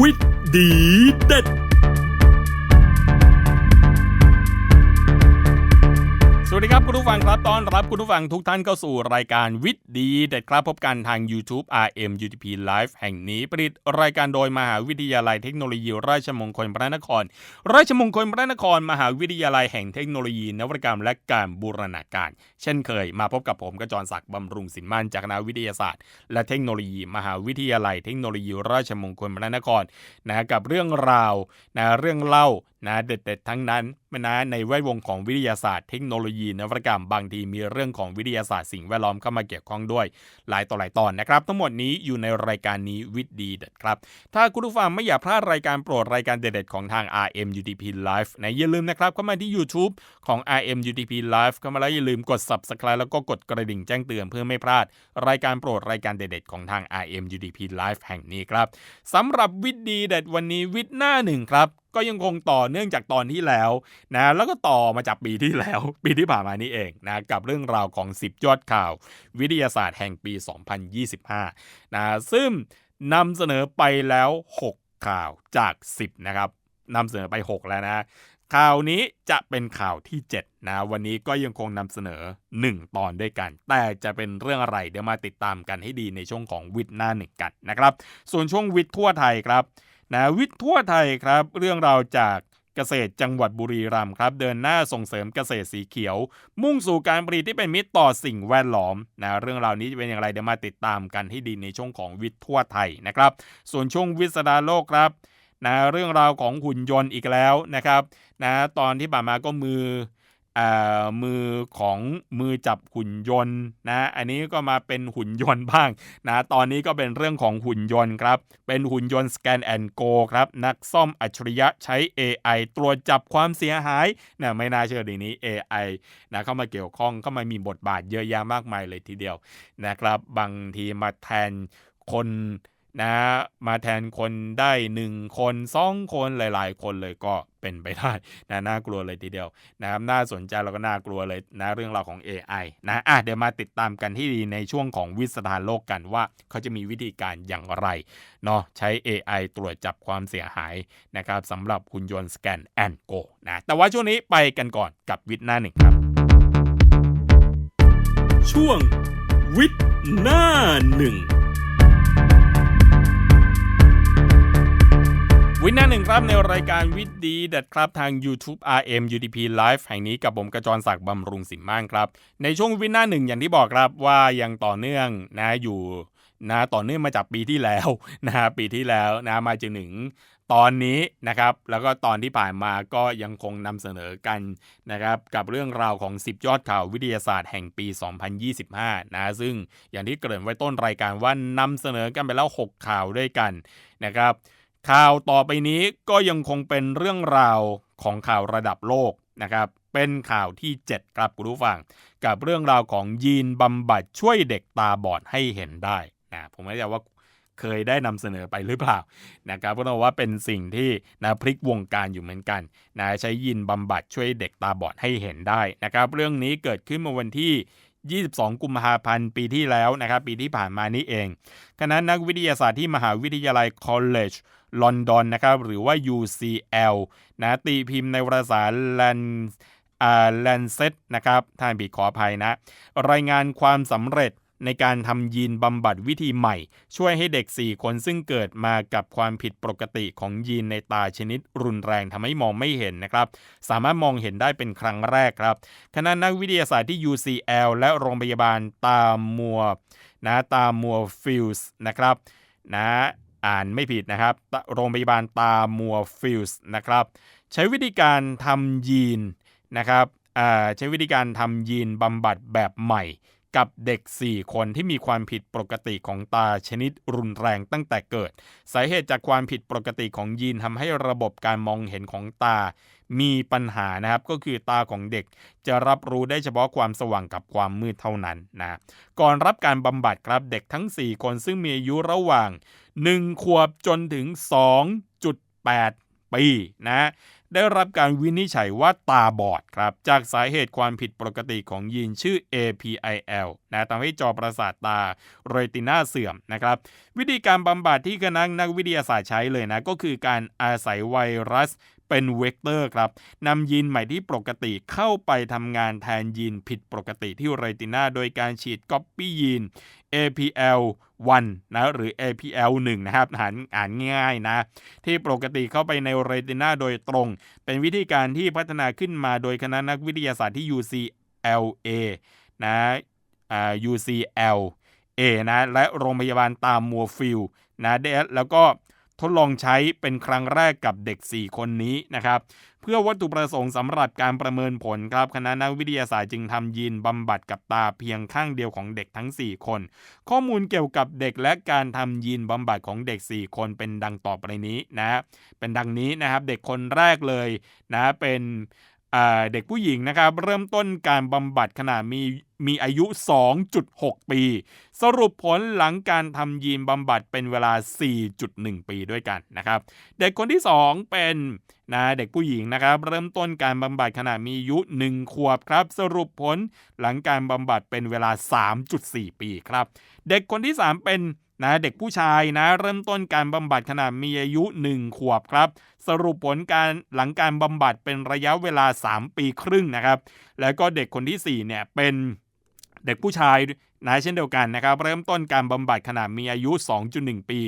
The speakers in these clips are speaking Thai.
วิทย์ดีเด็ด วัสดีครับคุณผู้ฟังครับต้อนรับคุณผู้ฟังทุกท่านเข้าสู่รายการวิทย์ดีเด็ดครับพบกันทาง YouTube RM UTP Live แห่งนี้ผลิตรายการโดยมหาวิทยาลัยเทคโนโลยีราชมงคลพระนคร ราชมงคลพระนคร มหาวิทยาลัยแห่งเทคโนโลยี นวัตกรรมและการบูรณาการ เช่นเคยมาพบกับผมกระจรศักดิ์บำรุงสินมั่นจากคณะวิทยาศาสตร์ และเทคโนโลยี มหาวิทยาลัยเทคโนโลยี ราชมงคลพระนครนะกับเรื่องราวนะเรื่องเล่านะเด็ดๆทั้งนั้นนะในแวดวงของวิทยาศาสตร์เทคโนโลยีนวัตกรรมบางทีมีเรื่องของวิทยาศาสตร์สิ่งแวดล้อมเข้ามาเกี่ยวข้องด้วย หลายต่อหลายตอนนะครับ ทั้งหมดนี้อยู่ในรายการนี้วิทย์ดีเด็ดครับ ถ้าคุณผู้ฟังไม่อยากพลาดรายการโปรดรายการเด็ดๆของทาง RM UTP Live นะอย่าลืมนะครับเข้ามาที่ YouTube ของ RM UTP Live เข้ามาแล้วอย่าลืมกด Subscribe แล้วก็กดกระดิ่งแจ้งเตือนเพื่อไม่พลาด รายการโปรดรายการเด็ดๆของทาง RM UTP Live แห่งนี้ครับสำหรับวิทย์ดีเด็ดวันนี้วิทย์หน้าหนึ่งครับก็ยังคงต่อเนื่องจากตอนที่แล้วนะแล้วก็ต่อมาจากปีที่แล้ว ปีที่ผ่านมานี้เองนะกับเรื่องราวของ 10 ยอดข่าว วิทยาศาสตร์แห่งปี 2025นะซึ่งนำเสนอไปแล้ว 6 ข่าวจาก 10 นะครับนำเสนอไป 6 แล้วนะข่าวนี้จะเป็นข่าวที่ 7 นะ วันนี้ก็ยังคงนำเสนอ 1 ตอนด้วยกัน แต่จะเป็นเรื่องอะไรเดี๋ยวมาติดตามกันให้ดีในช่วงของวิทย์หน้าหนึ่งกันนะครับ ส่วนช่วงวิทย์ทั่วไทยครับ นะวิทย์ทั่วไทยครับ เรื่องราวจากเกษตรจังหวัดบุรีรัมย์ครับ เดินหน้าส่งเสริมเกษตรสีเขียว มุ่งสู่การผลิตที่เป็นมิตรต่อสิ่งแวดล้อมนะเรื่องราวนี้จะเป็นอย่างไรเดี๋ยวมาติดตามกันให้ดีในช่วงของวิทย์ทั่วไทยนะครับ ส่วนช่วงวิสดาโลกครับนะเรื่องราวของหุ่นยนต์อีกแล้วนะครับนะตอนที่ผ่านมาก็มือ มือของมือจับหุ่นยนต์นะอันนี้ก็มาเป็นหุ่นยนต์บ้างนะตอนนี้ก็เป็นเรื่องของหุ่นยนต์ครับ เป็นหุ่นยนต์สแกนแอนโกครับนักซ่อมอัจฉริยะใช้ AI ตรวจจับความเสียหายนะไม่น่าเชื่อดีนี้ AI นะเข้ามาเกี่ยวข้องเข้ามามีบทบาทเยอะแยะมากมายเลยทีเดียวนะครับ บางทีมาแทนคน นะมาแทนคนได้1คน2คนหลาย ๆ คนเลยก็เป็นไปได้นะน่ากลัวเลยทีเดียวนะครับน่าสนใจแล้วก็น่ากลัวเลยนะเรื่องราวของ AI นะอะเดี๋ยวมาติดตามกันที่ดีในช่วงของวิสถานโลกกันว่าเขาจะมีวิธีการอย่างไรเนาะใช้ AI ตรวจจับความเสียหายนะครับสำหรับหุ่นยนต์สแกนแอนโกนะแต่ว่าช่วงนี้ไปกันก่อนกับวิทย์หน้าหนึ่งครับ ช่วงวิทย์หน้าหนึ่ง วินหน้าหนึ่งครับในรายการวิดดีเด็ดครับทาง YouTube RM UDP Live แห่งนี้กับผมกระจรศักดิ์บำรุงสินม่านครับ ในช่วงวินหน้าหนึ่งอย่างที่บอกครับว่ายังต่อเนื่องนะอยู่นะต่อเนื่องมาจากปีที่แล้วนะปีที่แล้วนะมาจนถึงตอนนี้นะครับ แล้วก็ตอนที่ผ่านมาก็ยังคงนำเสนอกันนะครับกับเรื่องราวของ 10 ยอดข่าววิทยาศาสตร์แห่งปี 2025 นะซึ่งอย่างที่เกริ่นไว้ต้นรายการว่านำเสนอกันไปแล้ว 6 ข่าวด้วยกันนะครับ ข่าวต่อไปนี้ก็ยังคงเป็นเรื่องราวของข่าวระดับโลกนะครับ เป็นข่าวที่ 7 ครับคุณผู้ฟัง กับเรื่องราวของยีนบำบัดช่วยเด็กตาบอดให้เห็นได้นะผมไม่แน่ว่าเคยได้นำเสนอไปหรือเปล่านะครับก็ต้องว่าเป็นสิ่งที่นะพลิกวงการอยู่เหมือนกันนะใช้ยินบำบัดช่วยเด็กตาบอดให้เห็นได้นะครับ เรื่องนี้เกิดขึ้นเมื่อวันที่ 22 กุมภาพันธ์ปีที่แล้วนะครับปีที่ผ่านมานี้เองคณะนักวิทยาศาสตร์ที่มหาวิทยาลัย College ลอนดอนนะครับหรือว่า UCL นะตีพิมพ์ในวารสาร Lan อ่าแลนเซตนะครับท่านผิดขออภัยนะ รายงานความสำเร็จ ในการทำยีนบำบัดวิธีใหม่ ช่วยให้เด็ก 4 คนซึ่งเกิดมากับความผิดปกติของยีนในตาชนิดรุนแรงทำให้มองไม่เห็นนะครับ สามารถมองเห็นได้เป็นครั้งแรกครับคณะนักวิทยาศาสตร์ที่ UCL และโรงพยาบาลตามัวนะตามัวฟิลส์นะครับนะอ่านไม่ผิดนะครับ โรงพยาบาลตามัวฟิลส์นะครับ ใช้วิธีการทำยีนนะครับใช้วิธีการทำยีนบำบัดแบบใหม่ กับเด็ก 4 คนที่มีความผิดปกติของตาชนิดรุนแรงตั้งแต่เกิด สาเหตุจากความผิดปกติของยีนทำให้ระบบการมองเห็นของตา มีปัญหานะครับ ก็คือตาของเด็กจะรับรู้ได้เฉพาะความสว่างกับความมืดเท่านั้นนะก่อนรับการบำบัดครับเด็กทั้ง 4 คนซึ่งมีอายุระหว่าง 1 ขวบจนถึง 2.8 ปีนะ ได้รับการวินิจฉัยว่าตาบอดครับ จากสาเหตุความผิดปกติของยีนชื่อ APIL นะทำให้จอประสาทตาเรตินาเสื่อมนะครับ วิธีการบำบัดที่คณะนักวิทยาศาสตร์ใช้เลยนะ ก็คือการอาศัยไวรัสเป็นเวกเตอร์ครับนำยีนใหม่ที่ปกติเข้าไปทำงานแทนยีนผิดปกติที่เรตินาโดยการฉีดก๊อปปี้ยีน APL 1นนะหรือ APL 1นะครับอ่านอ่านง่ายนะ ที่ปกติเข้าไปในเรตินาโดยตรง เป็นวิธีการที่พัฒนาขึ้นมาโดยคณะนักวิทยาศาสตร์ที่ UCLA นะอ่า UCLA นะและโรงพยาบาลตามมัวฟิลนะได้แล้วก็ทดลองใช้เป็นครั้งแรกกับเด็ก 4 คนนี้นะครับ พื่อวัตถุประสงค์สำหรับการประเมินผลครับคณะนักวิทยาศาสตร์จึงทำยีนบำบัดกับตาเพียงข้างเดียวของเด็กทั้ง 4 คน ข้อมูลเกี่ยวกับเด็กและการทำยีนบำบัดของเด็ก 4 คนเป็นดังต่อไปนี้นะเป็นดังนี้นะครับเด็กคนแรกเลยนะเป็นเด็กผู้หญิงนะครับเริ่มต้นการบำบัดขณะมีมีอายุ 2.6 ปี สรุปผลหลังการทำยีนบำบัดเป็นเวลา 4.1 ปีด้วยกันนะครับ เด็กคนที่ 2 เป็น นะเด็กผู้หญิงนะครับ เริ่มต้นการบำบัดขณะมีอายุ 1 ขวบครับ สรุปผลหลังการบำบัดเป็นเวลา 3.4 ปีครับ เด็กคนที่ 3 เป็นนะเด็กผู้ชายนะเริ่มต้นการบำบัดขณะมีอายุ 1 ขวบครับ สรุปผลการหลังการบำบัดเป็นระยะเวลา 3 ปีครึ่งนะครับ แล้วก็เด็กคนที่4เนี่ยเป็นเด็กผู้ชายนะเช่นเดียวกันนะครับ เริ่มต้นการบำบัดขณะมีอายุ 2.1 ปี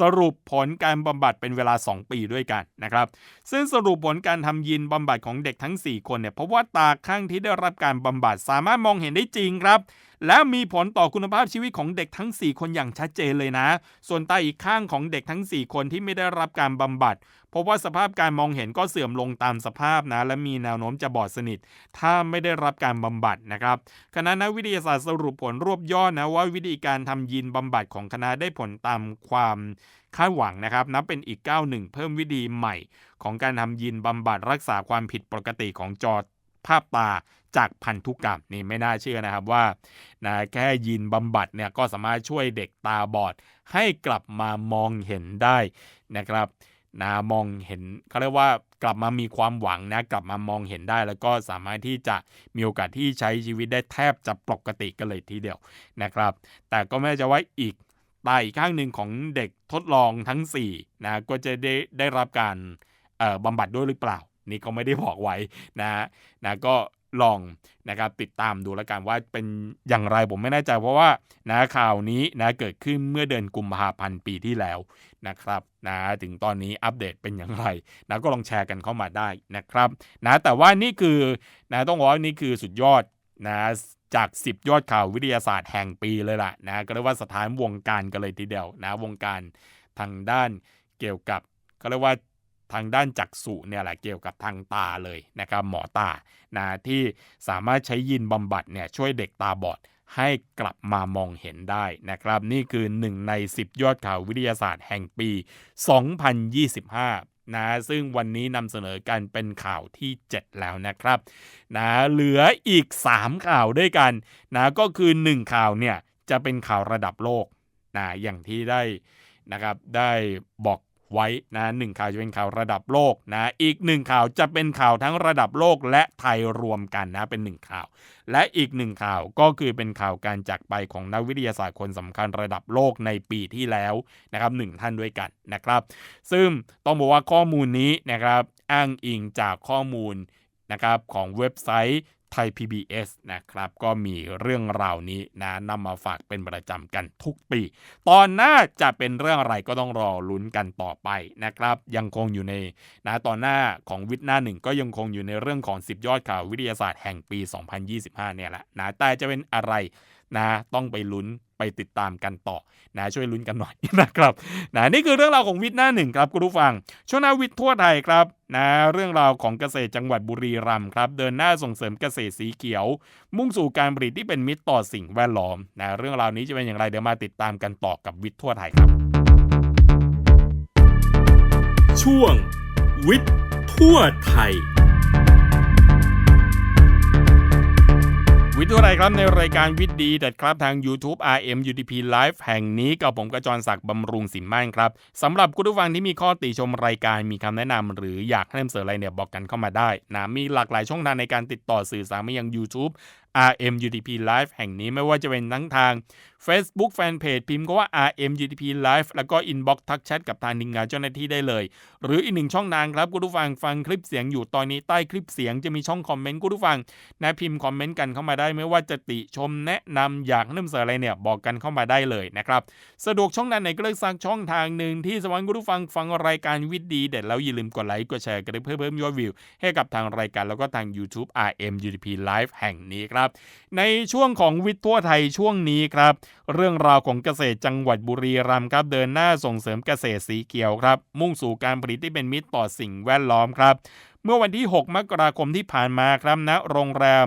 สรุปผลการบำบัดเป็นเวลา 2 ปีด้วยกันนะครับ ซึ่งสรุปผลการทำยินบำบัดของเด็กทั้ง 4 คนเนี่ยเพราะว่าตาข้างที่ได้รับการบำบัดสามารถมองเห็นได้จริงครับ และมีผลต่อคุณภาพชีวิตของเด็กทั้ง 4 คนอย่างชัดเจนเลยนะ ส่วนตาอีกข้างของเด็กทั้ง 4 คนที่ไม่ได้รับการบำบัดพบว่าสภาพการมองเห็นก็เสื่อมลงตามสภาพนะ และมีแนวโน้มจะบอดสนิท ถ้าไม่ได้รับการบำบัดนะครับ คณะนักวิทยาศาสตร์สรุปผลรวบยอดนะว่าวิธีการทำยีนบำบัดของคณะได้ผลตามความคาดหวังนะครับ นับเป็นอีกก้าวหนึ่งเพิ่มวิธีใหม่ ของการทำยีนบำบัดรักษาความผิดปกติของจอภาพตา จากพันธุกรรมนี่ไม่น่าเชื่อนะครับว่านะแค่ยีนบำบัดเนี่ยก็สามารถช่วยเด็กตาบอด ให้กลับมามองเห็นได้นะครับนะมองเห็นเขาเรียกว่ากลับมามีความหวังนะกลับมามองเห็นได้ แล้วก็สามารถที่จะมีโอกาสที่ใช้ชีวิตได้แทบจะปกติกันเลยทีเดียวนะครับ แต่ก็ไม่จะไว่าอีกตาอีกข้างหนึ่งของเด็กทดลองทั้ง4นะก็จะได้ได้รับการบำบัดด้วยหรือเปล่า นี่ก็ไม่ได้บอกไว้นะนะก็ ลองนะครับติดตามดูแล้วกันว่าเป็นอย่างไรผมไม่แน่ใจเพราะว่านะข่าวนี้นะเกิดขึ้นเมื่อเดือนกุมภาพันธ์ปีที่แล้วนะครับนะถึงตอนนี้อัปเดตเป็นอย่างไรนะก็ลองแชร์กันเข้ามาได้นะครับนะแต่ว่านี่คือนะต้องบอกว่านี่คือสุดยอดนะจาก 10 ยอดข่าววิทยาศาสตร์แห่งปีเลยล่ะนะก็เรียกว่าสถานวงการกันเลยทีเดียวนะวงการทางด้านเกี่ยวกับก็เรียกว่า ทางด้านจักษุเนี่ยแหละเกี่ยวกับทางตาเลยนะครับหมอตานะที่สามารถใช้ยินบำบัดเนี่ยช่วยเด็กตาบอดให้กลับมามองเห็นได้นะครับ นี่คือ 1 ใน 10 ยอดข่าววิทยาศาสตร์แห่งปี 2025 นะซึ่งวันนี้นำเสนอกันเป็นข่าวที่ 7 แล้วนะครับนะเหลืออีก 3 ข่าวด้วยกันนะก็คือ 1 ข่าวเนี่ยจะเป็นข่าวระดับโลกนะอย่างที่ได้นะครับได้บอก ไว้นะหนึ่งข่าวจะเป็นข่าวระดับโลกนะอีกหนึ่งข่าวจะเป็นข่าวทั้งระดับโลกและไทยรวมกันนะเป็นหนึ่งข่าว และอีกหนึ่งข่าวก็คือเป็นข่าวการจากไปของนักวิทยาศาสตร์คนสำคัญระดับโลกในปีที่แล้วนะครับหนึ่งท่านด้วยกันนะครับ ซึ่งต้องบอกว่าข้อมูลนี้นะครับอ้างอิงจากข้อมูลนะครับของเว็บไซต์ ไทย PBS นะครับ ก็มีเรื่องราวนี้นะนำมาฝากเป็นประจำกันทุกปี ตอนหน้าจะเป็นเรื่องอะไรก็ต้องรอลุ้นกันต่อไปนะครับ ยังคงอยู่ในนะตอนหน้าของวิทย์หน้าหนึ่งก็ยังคงอยู่ในเรื่องของ 10 ยอดข่าววิทยาศาสตร์แห่งปี 2025 เนี่ยแหละนะแต่จะเป็นอะไร นะต้องไปลุ้นไปติดตามกันต่อนะช่วยลุ้นกันหน่อยนะครับนะนี่คือเรื่องราวของวิทย์หน้าหนึ่งครับคุณผู้ฟังช่วงหน้าวิทย์ทั่วไทยครับนะเรื่องราวของเกษตรจังหวัดบุรีรัมย์ครับ เดินหน้าส่งเสริมเกษตรสีเขียว มุ่งสู่การผลิตที่เป็นมิตรต่อสิ่งแวดล้อมนะเรื่องราวนี้จะเป็นอย่างไรเดี๋ยวมาติดตามกันต่อกับวิทย์ทั่วไทยครับ ช่วง วิทย์ทั่วไทย วิทย์อะไรครับในรายการวิทย์ดีเด็ดครับทาง YouTube RM UDP Live แห่งนี้กับผมกระจรศักดิ์บำรุงสินมั่นครับสำหรับคุณผู้ฟังที่มีข้อติชมรายการมีคำแนะนำหรืออยากให้นำเสนออะไรเนี่ยบอกกันเข้ามาได้นะมีหลากหลายช่องทางในการติดต่อสื่อสารมายัง YouTube RM UTP Live แห่งนี้ไม่ว่าจะเป็นทั้งทาง Facebook Fanpage พิมพ์ก็ว่า RM UTP Live แล้วก็ Inbox ทักแชทกับทางทีมงานเจ้าหน้าที่ได้เลย หรืออีกหนึ่งช่องทางครับคุณผู้ฟังฟังคลิปเสียงอยู่ตอนนี้ใต้คลิปเสียงจะมีช่องคอมเมนต์คุณผู้ฟังนะพิมพ์คอมเมนต์กันเข้ามาได้ไม่ว่าจะติชมแนะนำอยากนำเสนออะไรเนี่ยบอกกันเข้ามาได้เลยนะครับสะดวกช่องทางไหนก็เลือกสักช่องทางหนึ่งที่สวรรค์คุณผู้ฟังฟังรายการวิดีเด็ดแล้วอย่าลืมกดไลค์กดแชร์กันเพื่อเพิ่มยอดวิว ให้กับทางรายการแล้วก็ทาง YouTube RM UTP Live แห่งนี้ครับในช่วงของวิทย์ทั่วไทยช่วงนี้ครับ เรื่องราวของเกษตรจังหวัดบุรีรัมย์ครับเดินหน้าส่งเสริมเกษตรสีเขียวครับ มุ่งสู่การผลิตที่เป็นมิตรต่อสิ่งแวดล้อมครับ เมื่อวันที่ 6 มกราคมที่ผ่านมาครับณโรงแรม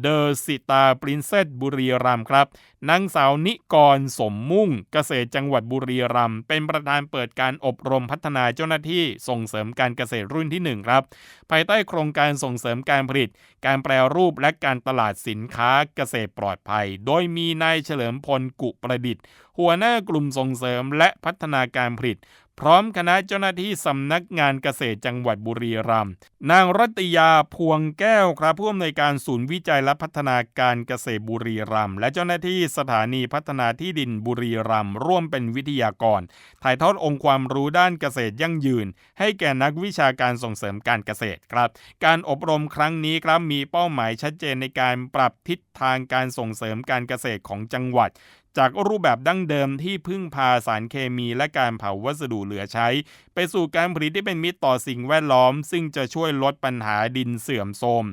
เดอสิตาปรินเซสบุรีรัมครับนางสาวนิกรสมมุ่งเกษตรจังหวัดบุรีรัมย์เป็นประธานเปิดการอบรมพัฒนาเจ้าหน้าที่ส่งเสริมการเกษตรรุ่นที่ 1 ครับ ภายใต้โครงการส่งเสริมการผลิต การแปรรูปและการตลาดสินค้าเกษตรปลอดภัย โดยมีนายเฉลิมพลกุประดิษฐ์ หัวหน้ากลุ่มส่งเสริมและพัฒนาการผลิต พร้อมคณะเจ้าหน้าที่สำนักงานเกษตรจังหวัดบุรีรัมย์นางรัตยาพวงแก้วครับผู้อำนวยการศูนย์วิจัยและพัฒนาการเกษตรบุรีรัมย์และเจ้าหน้าที่สถานีพัฒนาที่ดินบุรีรัมย์ร่วมเป็นวิทยากร ถ่ายทอดองค์ความรู้ด้านเกษตรยั่งยืน ให้แก่นักวิชาการส่งเสริมการเกษตรครับ การอบรมครั้งนี้ครับมีเป้าหมายชัดเจนในการปรับทิศทางการส่งเสริมการเกษตรของจังหวัด จากรูปแบบดั้งเดิมที่พึ่งพาสารเคมีและการเผาวัสดุเหลือใช้ ไปสู่การผลิตที่เป็นมิตรต่อสิ่งแวดล้อม ซึ่งจะช่วยลดปัญหาดินเสื่อมโทรม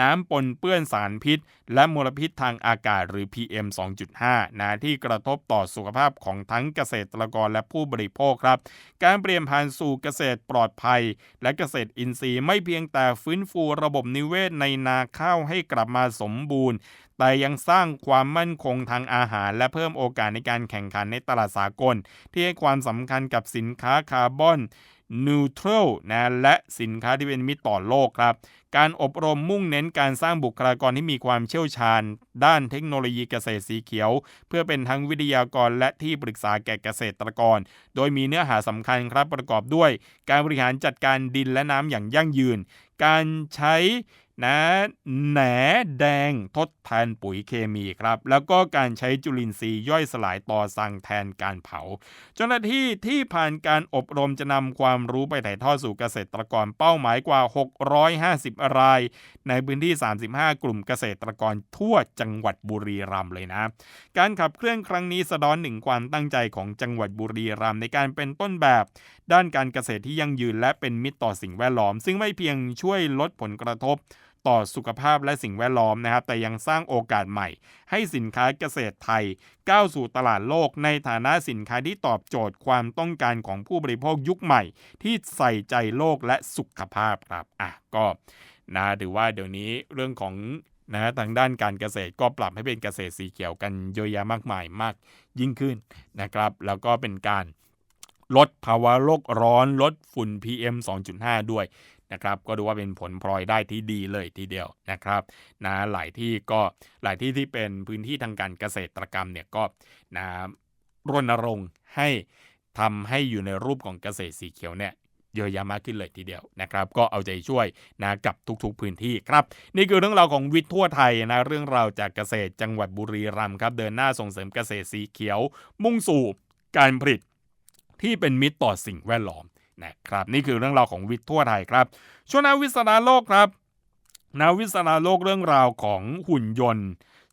น้ำปนเปื้อนสารพิษ และมลพิษทางอากาศหรือ PM 2.5 นะที่กระทบต่อสุขภาพของทั้งเกษตรกรและผู้บริโภคครับ การเปลี่ยนผ่านสู่เกษตรปลอดภัย และเกษตรอินทรีย์ไม่เพียงแต่ฟื้นฟูระบบนิเวศในนาข้าวให้กลับมาสมบูรณ์แต่ยังสร้างความมั่นคงทางอาหาร และเพิ่มโอกาสในการแข่งขันในตลาดสากล ที่ให้ความสำคัญกับสินค้าคาร์บอน นิวทรัลนะและสินค้าที่เป็นมิตรต่อโลกครับ การอบรมมุ่งเน้นการสร้างบุคลากรที่มีความเชี่ยวชาญ ด้านเทคโนโลยีเกษตรสีเขียว เพื่อเป็นทั้งวิทยากรและที่ปรึกษาแก่เกษตรกร โดยมีเนื้อหาสำคัญครับประกอบด้วย การบริหารจัดการดินและน้ำอย่างยั่งยืน การใช้ นะแหนแดงทดแทนปุ๋ยเคมีครับ แล้วก็การใช้จุลินทรีย์ย่อยสลายต่อสั่งแทนการเผา เจ้าหน้าที่ที่ผ่านการอบรมจะนำความรู้ไปถ่ายทอดสู่เกษตรกรเป้าหมายกว่า 650 ราย ในพื้นที่ 35 กลุ่มเกษตรกรทั่วจังหวัดบุรีรัมย์เลยนะ การขับเคลื่อนครั้งนี้สะท้อนหนึ่งความตั้งใจของจังหวัดบุรีรัมย์ในการเป็นต้นแบบ ด้านการเกษตรที่ยั่งยืนและเป็นมิตรต่อสิ่งแวดล้อม ซึ่งไม่เพียงช่วยลดผลกระทบ ต่อสุขภาพและสิ่งแวดล้อมนะครับ แต่ยังสร้างโอกาสใหม่ ให้สินค้าเกษตรไทย ก้าวสู่ตลาดโลกในฐานะสินค้าที่ตอบโจทย์ความต้องการของผู้บริโภคยุคใหม่ ที่ใส่ใจโลกและสุขภาพครับอะก็นะถือว่าเดี๋ยวนี้เรื่องของนะทางด้านการเกษตรก็ปรับให้เป็นเกษตรสีเขียวกันเยอะแยะมากมายมากยิ่งขึ้นนะครับ แล้วก็เป็นการลดภาวะโลกร้อน ลดฝุ่น PM 2.5 ด้วย นะครับ ก็ดูว่าเป็นผลพลอยได้ที่ดีเลยทีเดียวนะครับนะหลายที่ก็หลายที่ที่เป็นพื้นที่ทางการเกษตรกรรมเนี่ยก็นะรณรงค์ให้ทำให้อยู่ในรูปของเกษตรสีเขียวเนี่ยเยอะแยะมากขึ้นเลยทีเดียวนะครับ ก็เอาใจช่วยนะกับทุกๆพื้นที่ครับ นี่คือเรื่องราวของวิทย์ทั่วไทยนะเรื่องราวจากเกษตรจังหวัดบุรีรัมย์ครับ เดินหน้าส่งเสริมเกษตรสีเขียว มุ่งสู่การผลิตที่เป็นมิตรต่อสิ่งแวดล้อม นะครับนี่คือเรื่องราวของวิทย์ทั่วไทยครับช่วงนาวิสนาโลกครับนาวิสนาโลกเรื่องราวของหุ่นยนต์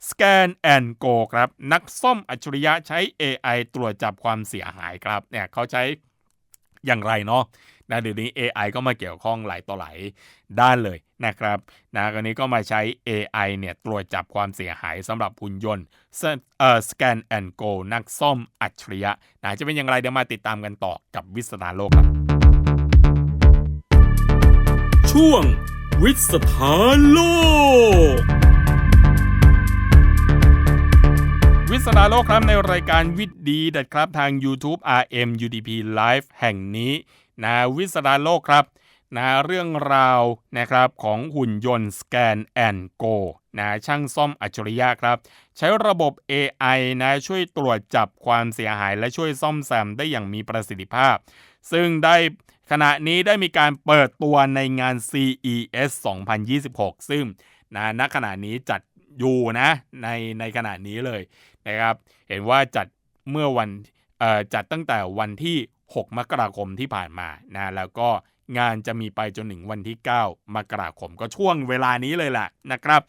Scan and Go ครับนักซ่อมอัจฉริยะใช้ AI ตรวจจับความเสียหายครับเนี่ยเขาใช้อย่างไรเนาะนะเดี๋ยวนี้ AI ก็มาเกี่ยวข้องหลายต่อหลายด้านเลยนะครับนะกรณีก็มาใช้ AI เนี่ยตรวจจับความเสียหายสำหรับหุ่นยนต์เอ่อ Scan and Go นักซ่อมอัจฉริยะนะจะเป็นอย่างไรเดี๋ยวมาติดตามกันต่อกับวิสนาโลกครับ ช่วง วิสถานโลก วิสนาโลกครับในรายการวิทย์ดีด็ดครับทาง YouTube RM UDP Live แห่งนี้นะวิสนาโลกครับนะเรื่องราวนะครับของหุ่นยนต์ Scan and Go นะช่างซ่อมอัจฉริยะครับ ใช้ระบบ AI นะช่วยตรวจจับความเสียหายและช่วยซ่อมแซมได้อย่างมีประสิทธิภาพ ซึ่งได้ ขณะนี้ได้มีการเปิดตัวในงาน CES 2026 ซึ่งนะณขณะนี้จัดอยู่นะในในขณะนี้เลยนะครับ เห็นว่าจัดเมื่อวันจัดตั้งแต่วันที่ 6 มกราคมที่ผ่านมานะแล้วก็ งานจะมีไปจนถึงวันที่ 9 มกราคมก็ช่วงเวลานี้เลยแหละนะครับ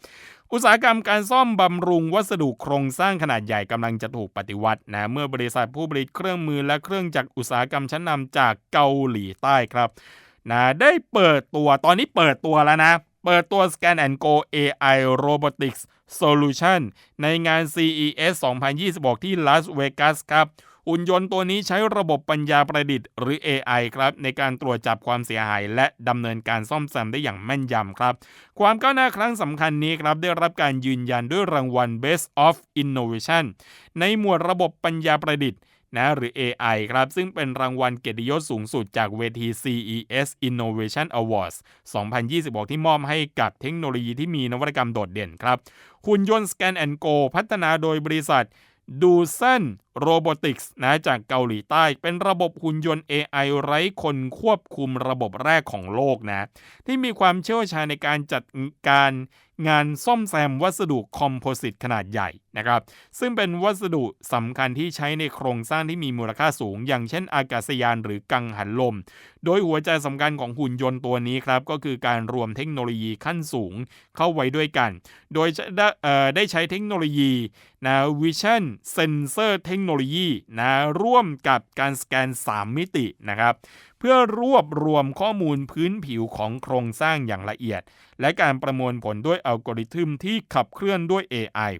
อุตสาหกรรมการซ่อมบำรุงวัสดุโครงสร้างขนาดใหญ่กำลังจะถูกปฏิวัตินะเมื่อบริษัทผู้ผลิตเครื่องมือและเครื่องจักรอุตสาหกรรมชั้นนำจากเกาหลีใต้ครับนะได้เปิดตัวตอนนี้เปิดตัวแล้วนะ เปิดตัว Scan and Go AI Robotics Solution ในงาน CES 2026 ที่ลาสเวกัสครับ หุ่นยนต์ตัวนี้ใช้ระบบปัญญาประดิษฐ์หรือ AI ครับในการตรวจจับความเสียหาย และดำเนินการซ่อมแซมได้อย่างแม่นยำครับ ความก้าวหน้าครั้งสำคัญนี้ครับได้รับการยืนยันด้วยรางวัล Best of Innovation ในหมวดระบบปัญญาประดิษฐ์นะหรือ AI ครับ ซึ่งเป็นรางวัลเกียรติยศสูงสุดจากเวที CES Innovation Awards 2026 ที่มอบให้กับเทคโนโลยีที่มีนวัตกรรมโดดเด่นครับหุ่นยนต์ Scan and Go พัฒนาโดยบริษัท ดูเซนโรบอติกส์นะจากเกาหลีใต้ เป็นระบบหุ่นยนต์ AI ไร้คนควบคุมระบบแรกของโลกนะ ที่มีความเชี่ยวชาญในการจัดการ งานซ่อมแซมวัสดุคอมโพสิตขนาดใหญ่นะครับ ซึ่งเป็นวัสดุสำคัญที่ใช้ในโครงสร้างที่มีมูลค่าสูง อย่างเช่นอากาศยานหรือกังหันลม โดยหัวใจสำคัญของหุ่นยนต์ตัวนี้ครับ ก็คือการรวมเทคโนโลยีขั้นสูงเข้าไว้ด้วยกัน โดยได้ได้ใช้เทคโนโลยีนะ Vision Sensor เทคโนโลยีนะร่วมกับการสแกน 3 มิตินะครับ พื่อรวบรวมข้อมูลพื้นผิวของโครงสร้างอย่างละเอียด และการประมวลผลด้วยอัลกอริทึมที่ขับเคลื่อนด้วย AI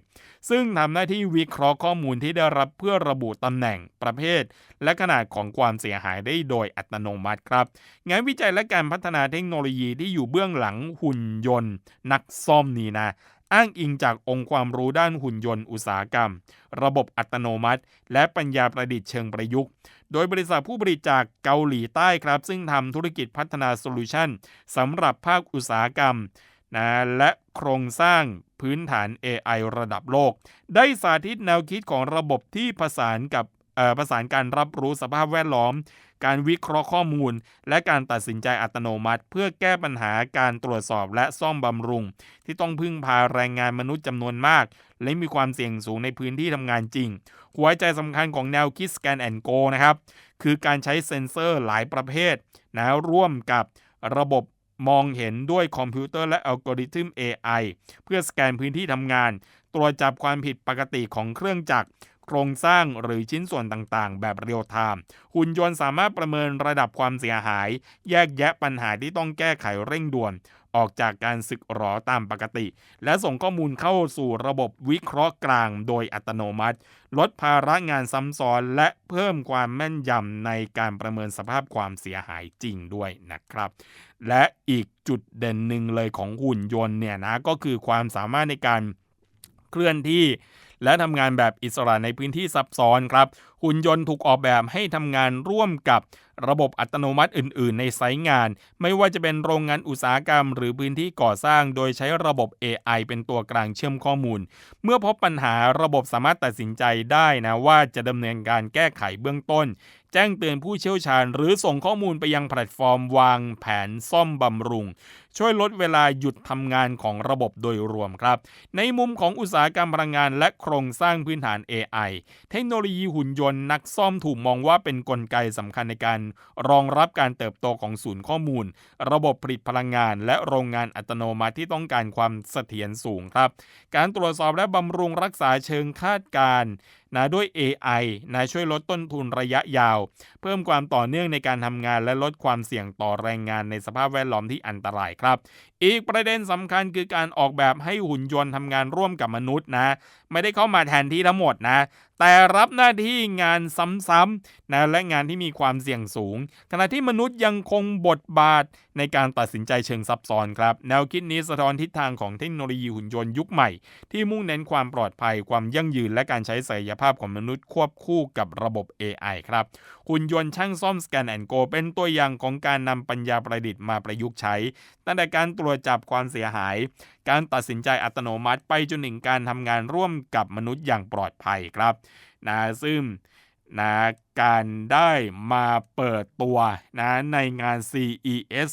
ซึ่งทำหน้าที่วิเคราะห์ข้อมูลที่ได้รับเพื่อระบุตำแหน่งประเภท และขนาดของความเสียหายได้โดยอัตโนมัติครับ งานวิจัยและการพัฒนาเทคโนโลยีที่อยู่เบื้องหลังหุ่นยนต์ นักซ่อมนี้นะอ้างอิงจากองค์ความรู้ด้านหุ่นยนต์อุตสาหกรรม ระบบอัตโนมัติ และปัญญาประดิษฐ์เชิงประยุกต์ โดยบริษัทผู้ผลิตจากเกาหลีใต้ครับ ซึ่งทำธุรกิจพัฒนาโซลูชันสำหรับภาคอุตสาหกรรมนะและโครงสร้างพื้นฐาน AI ระดับโลก ได้สาธิตแนวคิดของระบบที่ผสานกับ ประสานการรับรู้สภาพแวดล้อม การวิเคราะห์ข้อมูล และการตัดสินใจอัตโนมัติ เพื่อแก้ปัญหาการตรวจสอบและซ่อมบำรุง ที่ต้องพึ่งพาแรงงานมนุษย์จำนวนมาก และมีความเสี่ยงสูงในพื้นที่ทำงานจริง หัวใจสำคัญของแนวคิด Scan and Go นะครับคือการใช้เซ็นเซอร์หลายประเภทนะร่วมกับระบบมองเห็นด้วยคอมพิวเตอร์และอัลกอริทึม AI เพื่อสแกนพื้นที่ทำงาน ตรวจจับความผิดปกติของเครื่องจักร โครงสร้างหรือชิ้นส่วนต่างๆ แบบเรียลไทม์หุ่นยนต์สามารถประเมินระดับความเสียหาย แยกแยะปัญหาที่ต้องแก้ไขเร่งด่วน ออกจากการสึกหรอตามปกติ และส่งข้อมูลเข้าสู่ระบบวิเคราะห์กลางโดยอัตโนมัติ ลดภาระงานซ้ำซ้อนและเพิ่มความแม่นยำในการประเมินสภาพความเสียหายจริงด้วยนะครับ และอีกจุดเด่นหนึ่งเลยของหุ่นยนต์เนี่ยนะก็คือความสามารถในการเคลื่อนที่ และทำงานแบบอิสระในพื้นที่ซับซ้อนครับ หุ่นยนต์ถูกออกแบบให้ทำงานร่วมกับระบบอัตโนมัติอื่น ๆ ในไซต์งาน ไม่ว่าจะเป็นโรงงานอุตสาหกรรม หรือพื้นที่ก่อสร้าง โดยใช้ระบบ AI เป็นตัวกลางเชื่อมข้อมูล เมื่อพบปัญหาระบบสามารถตัดสินใจได้นะว่าจะดำเนินการแก้ไขเบื้องต้นแจ้งเตือนผู้เชี่ยวชาญ หรือส่งข้อมูลไปยังแพลตฟอร์มวางแผนซ่อมบำรุง ช่วยลดเวลาหยุดทำงานของระบบโดยรวมครับ ในมุมของอุตสาหกรรมพลังงานและโครงสร้างพื้นฐาน AI เทคโนโลยีหุ่นยนต์นักซ่อมถูกมองว่าเป็นนกลไกสำคัญในการรองรับการเติบโตของศูนย์ข้อมูล ระบบผลิตพลังงาน และโรงงานอัตโนมัติที่ต้องการความเสถียรสูงครับ การตรวจสอบและบำรุงรักษาเชิงคาดการณ์นะด้วย AI นะช่วยลดต้นทุนระยะยาว เพิ่มความต่อเนื่องในการทำงานและลดความเสี่ยงต่อแรงงานในสภาพแวดล้อมที่อันตรายครับ อีกประเด็นสำคัญคือการออกแบบให้หุ่นยนต์ทำงานร่วมกับมนุษย์นะไม่ได้เข้ามาแทนที่ทั้งหมดนะ แต่รับหน้าที่งานซ้ำๆนะและงานที่มีความเสี่ยงสูง ขณะที่มนุษย์ยังคงบทบาทในการตัดสินใจเชิงซับซ้อนครับ แนวคิดนี้สะท้อนทิศทางของเทคโนโลยีหุ่นยนต์ยุคใหม่ ที่มุ่งเน้นความปลอดภัยความยั่งยืน และการใช้ศักยภาพของมนุษย์ควบคู่กับระบบ AI ครับหุ่นยนต์ช่างซ่อมสแกนแอนโกเป็นตัวอย่างของการนำปัญญาประดิษฐ์มาประยุกต์ใช้ ตั้งแต่การตรวจจับความเสียหาย การตัดสินใจอัตโนมัติไปจนถึงการทำงานร่วมกับมนุษย์อย่างปลอดภัยครับนะซึ่งนะการได้มาเปิดตัวนะในงาน CES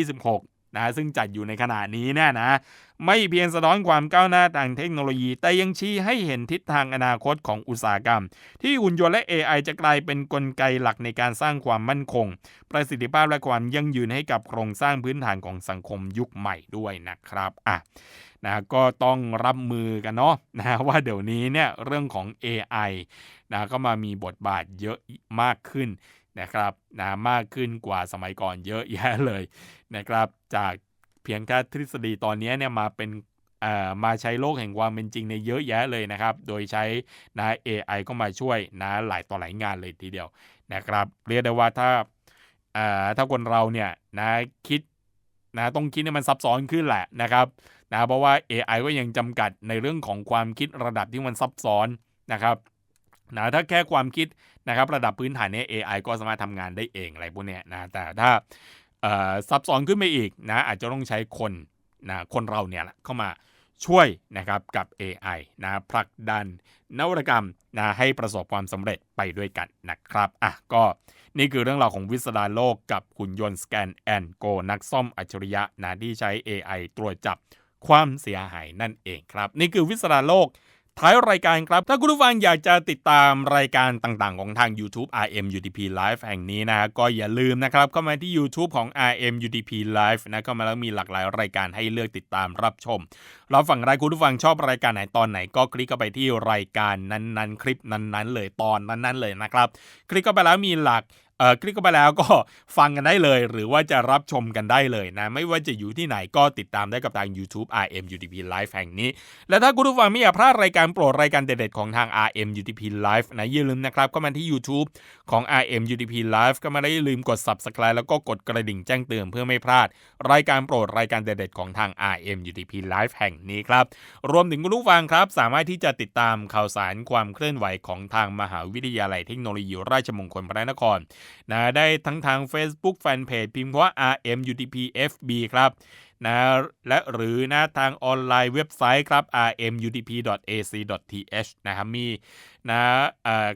2026 นะซึ่งจัดอยู่ในขณะนี้เนี่ยนะ ไม่เพียงสะท้อนความก้าวหน้าทางเทคโนโลยี แต่ยังชี้ให้เห็นทิศทางอนาคตของอุตสาหกรรม ที่หุ่นยนต์และ AI จะกลายเป็นนกลไกหลักในการสร้างความมั่นคง ประสิทธิภาพและความยั่งยืนให้กับโครงสร้างพื้นฐานของสังคมยุคใหม่ด้วยนะครับอะนะก็ต้องรับมือกันเนาะนะว่าเดี๋ยวนี้เนี่ยเรื่องของ AI นะก็มามีบทบาทเยอะมากขึ้น นะครับนะมากขึ้นกว่าสมัยก่อนเยอะแยะเลยนะครับ จากเพียงแค่ทฤษฎีตอนนี้เนี่ยมาเป็นอ่อมาใช้โลกแห่งความเป็นจริงในเยอะแยะเลยนะครับ โดยใช้นะ AI ก็มาช่วยนะหลายต่อหลายงานเลยทีเดียวนะครับ เรียกได้ว่าถ้าอ่อถ้าคนเราเนี่ยนะคิดนะต้องคิดให้มันซับซ้อนขึ้นแหละนะครับนะเพราะว่า AI ก็ยังจำกัดในเรื่องของความคิดระดับที่มันซับซ้อนนะครับ นะถ้าแค่ความคิดนะครับระดับพื้นฐานเนี่ย AI ก็สามารถทำงานได้เองอะไรพวกเนี้ยนะแต่ถ้าซับซ้อนขึ้นไปอีกนะอาจจะต้องใช้คนนะคนเราเนี่ยแหละเข้ามาช่วยนะครับกับ AI นะผลักดันนวัตกรรมนะให้ประสบความสำเร็จไปด้วยกันนะครับอะก็นี่คือเรื่องราวของวิสดาโลกกับหุ่นยนต์สแกนแอนโกนักซ่อมอัจฉริยะนะที่ใช้ AI ตรวจจับความเสียหายนั่นเองครับ นี่คือวิสดาโลก ท้ายรายการครับ ถ้าคุณผู้ฟังอยากจะติดตามรายการต่างๆ ของทาง YouTube RM UDP Live แห่งนี้นะฮะก็อย่าลืมนะครับ เข้ามาที่ YouTube ของ RM UDP Live นะเข้ามาแล้วมีหลากหลายรายการให้เลือกติดตามรับชมเราฝั่งรายคุณผู้ฟังชอบรายการไหนตอนไหนก็คลิกเข้าไปที่รายการนั้นๆ คลิปนั้นๆ เลยตอนนั้นๆเลยนะครับ คลิกเข้าไปแล้วมีหลัก คลิกเข้าไปแล้วก็ฟังกันได้เลย หรือว่าจะรับชมกันได้เลยนะ ไม่ว่าจะอยู่ที่ไหนก็ติดตามได้กับทาง YouTube RM UDP Live แห่งนี้ และถ้าคุณผู้ฟังไม่อยากพลาดรายการโปรดรายการเด็ดๆของทาง RM UDP Live นะอย่าลืมนะครับเข้ามาที่ YouTube ของ RM UDP Live ก็มาได้อย่าลืมกด Subscribe แล้วก็กดกระดิ่งแจ้งเตือนเพื่อไม่พลาด รายการโปรดรายการเด็ดๆของทาง RM UDP Live แห่งนี้ครับรวมถึงคุณผู้ฟังครับ สามารถที่จะติดตามข่าวสารความเคลื่อนไหวของทางมหาวิทยาลัยเทคโนโลยีราชมงคลพระนครนะได้ทั้งทาง Facebook Fanpage พิมพ์ว่า RM UDP FB ครับนะและหรือนะทางออนไลน์เว็บไซต์ครับ rmudp.ac.th นะครับมีนะ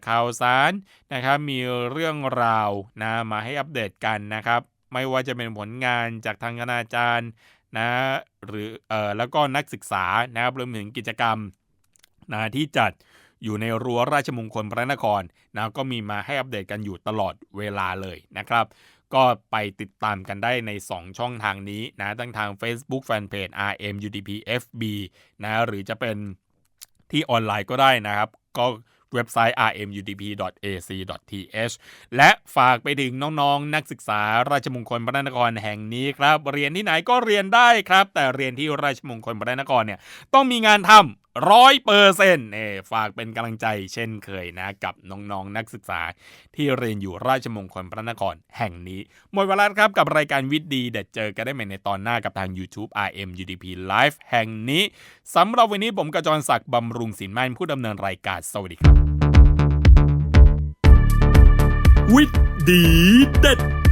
ข่าวสารนะครับมีเรื่องราวนะมาให้อัปเดตกันนะครับ ไม่ว่าจะเป็นผลงานจากทางคณาจารย์นะหรือเออแล้วก็นักศึกษานะครับรวมถึงกิจกรรมนะที่จัด อยู่ในรั้วราชมงคลพระนครนะก็มีมาให้อัปเดตกันอยู่ตลอดเวลาเลยนะครับก็ไปติดตามกันได้ใน 2 ช่องทางนี้นะทั้งทาง Facebook Fanpage RMUDPFB นะหรือจะเป็นที่ออนไลน์ก็ได้นะครับ ก็เว็บไซต์ rmudp.ac.th และฝากไปถึงน้องๆนักศึกษาราชมงคลพระนครแห่งนี้ครับ เรียนที่ไหนก็เรียนได้ครับ แต่เรียนที่ราชมงคลพระนครเนี่ยต้องมีงานทำ ร้อยเปอร์เซ็นต์เน่ฝากเป็นกำลังใจเช่นเคยนะ กับน้องๆนักศึกษาที่เรียนอยู่ราชมงคลพระนครแห่งนี้ หมดเวลาแล้วครับกับรายการวิทย์ดีเด็ดเจอกันได้ใหม่ในตอนหน้ากับทาง YouTube RM UDP Live แห่งนี้สำหรับวันนี้ผมกระจรศักดิ์บำรุงศิลป์มั่นผู้ดำเนินรายการสวัสดีครับ วิทย์ดีเด็ด